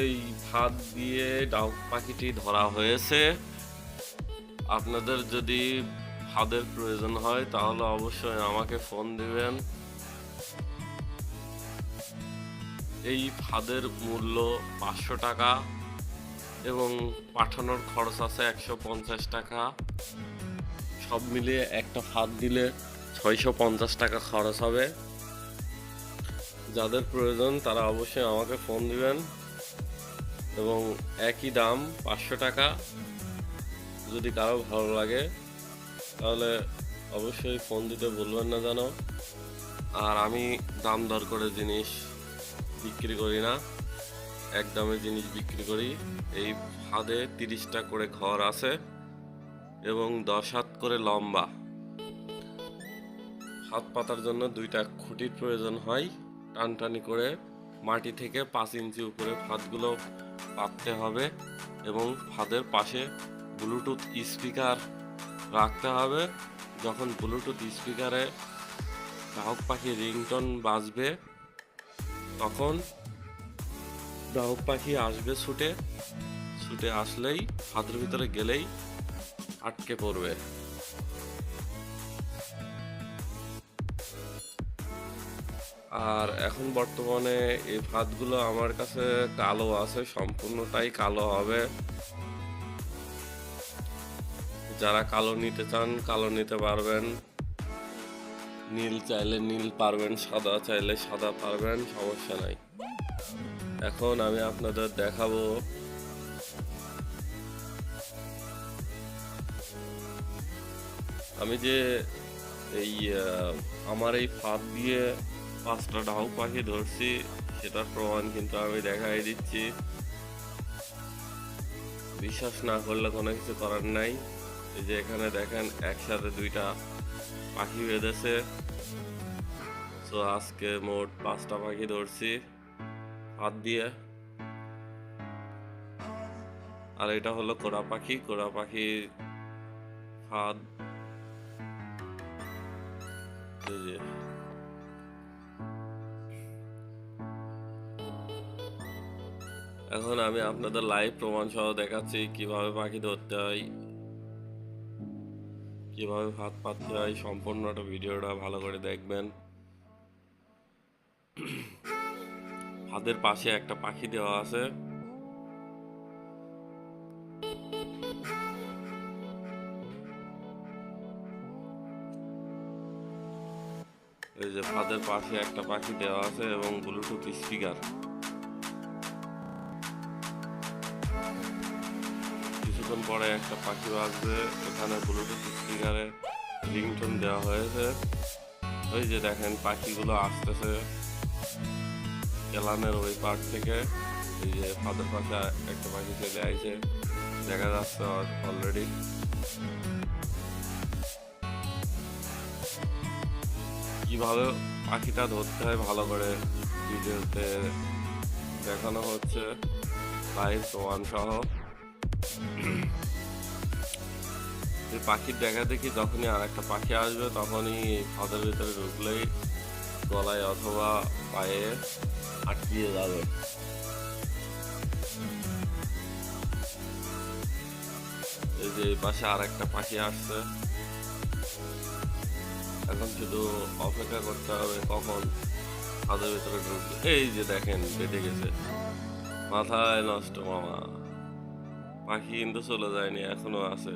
এই ফাঁদ দিয়ে ডাউক পাখিটি ধরা হয়েছে। আপনাদের যদি ফাঁদের প্রয়োজন হয়, তাহলে অবশ্যই আমাকে ফোন দিবেন। এই ফাঁদের মূল্য পাঁচশো টাকা এবং পাঠানোর খরচ আছে একশো পঞ্চাশ টাকা। সব মিলিয়ে একটা ফাঁদ দিলে ছয়শো পঞ্চাশ টাকা খরচ হবে। যাদের প্রয়োজন, তারা অবশ্যই আমাকে ফোন দিবেন। এবং একই দাম পাঁচশো টাকা। যদি কারও ভালো লাগে, তাহলে অবশ্যই ফোন দিতে বলবেন না যেন। আর আমি দাম দর করে জিনিস বিক্রি করি না। এক দামে জিনিস বিক্রি করি। এই ফাঁদে তিরিশটা করে ঘর আছে এবং দশ হাত করে লম্বা। হাত পাতার জন্য দুইটা খুঁটির প্রয়োজন হয়। টানটানি করে মাটি থেকে পাঁচ ইঞ্চি উপরে ফাঁদগুলো পাততে হবে এবং ফাঁদের পাশে ব্লুটুথ স্পিকার রাখতে হবে। যখন ব্লুটুথ স্পিকারে গ্রাহক পাখি রিংটন বাজবে, তখন গ্রাহক পাখি আসবে ছুটে। ছুটে আসলেই ফাঁদের ভিতরে গেলেই আটকে পড়বে। আর এখন বর্তমানে এই ভাতগুলো আমার কাছে কালো আছে, সম্পূর্ণটাই কালো হবে। যারা কালো নিতে চান, কালো নিতে পারবেন। নীল চাইলে নীল পারবেন, সাদা চাইলে সাদা পারবেন, সমস্যা নাই। এখন আমি আপনাদের দেখাবো। আমি যে এই আমার এই ফাঁদ দিয়ে পাঁচটা ডাউ পাখি ধরছি সেটার প্রমাণ কিন্তু আমি দেখাই দিচ্ছি। বিশ্বাস না করলে কোনো কিছু করার নাই। এই যে এখানে দেখেন, একসাথে দুইটা পাখি বেঁধেছে। তো আজকে মোট পাঁচটা পাখি ধরছি, হাত দিয়ে। আর এটা হলো কোড়া পাখি কোরা পাখি ফাঁদ এখন আমি আপনাদের লাইভ প্রমাণ সহ দেখাচ্ছি কীভাবে পাখি ধরতে হয়, কীভাবে ভাত পাততে হয় সম্পূর্ণটা ভিডিওটা ভালো করে দেখবেন। হাতের পাশে একটা পাখি দেওয়া আছে। এই যে ফাদের পাশে একটা পাখি দেওয়া আছে এবং ব্লুটুথ স্পিকার। কিছুক্ষণ পরে একটা পাখি বাজবে এখানে ব্লুটুথ স্পিকারে রিংটোন দেওয়া হয়েছে। ওই যে দেখেন পাখিগুলো আসতেছে কেলানের ওই পার্ট থেকে। এই যে ফাদের পাশে একটা পাখি চলে আইছে। দেখা যাচ্ছে অলরেডি কীভাবে পাখিটা ধরতে হয় ভালো করে ভিডিওতে দেখানো হচ্ছে। লাইভ প্রমাণ সহ। পাখির দেখা দেখি যখনই আর একটা পাখি আসবে, তখনই ফাঁদের ভিতরে ঢুকলেই গলায় অথবা পায়ে আটকিয়ে যাবে। এই যে এই পাশে আর একটা পাখি আসছে। এখন শুধু অপেক্ষা করতে হবে কখন ফাঁদের ভিতরে ঢুকবে। এই যে দেখেন, বেঁধে গেছে। মাথায় নষ্ট মামা। পাখি কিন্তু চলে যায়নি, এখনও আছে।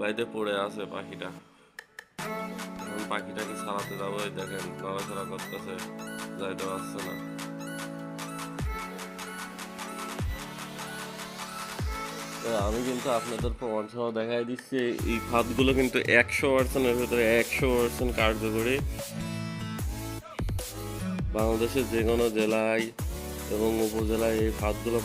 বাইরে পড়ে আছে পাখিটা। এখন পাখিটাকে ছাড়াতে যাব দেখেন নড়াচড়া করতেছে, যাইতে পারছে না। আমি কিন্তু আপনাদের প্রমাণ সহ দেখাই দিচ্ছি, এই ফাঁদগুলো কিন্তু একশো পার্সেন্টের ভেতরে একশো পার্সেন্ট কার্যকরী। বাংলাদেশের যে কোনো জেলায় এবং উপজেলায় এই ফাঁদগুলো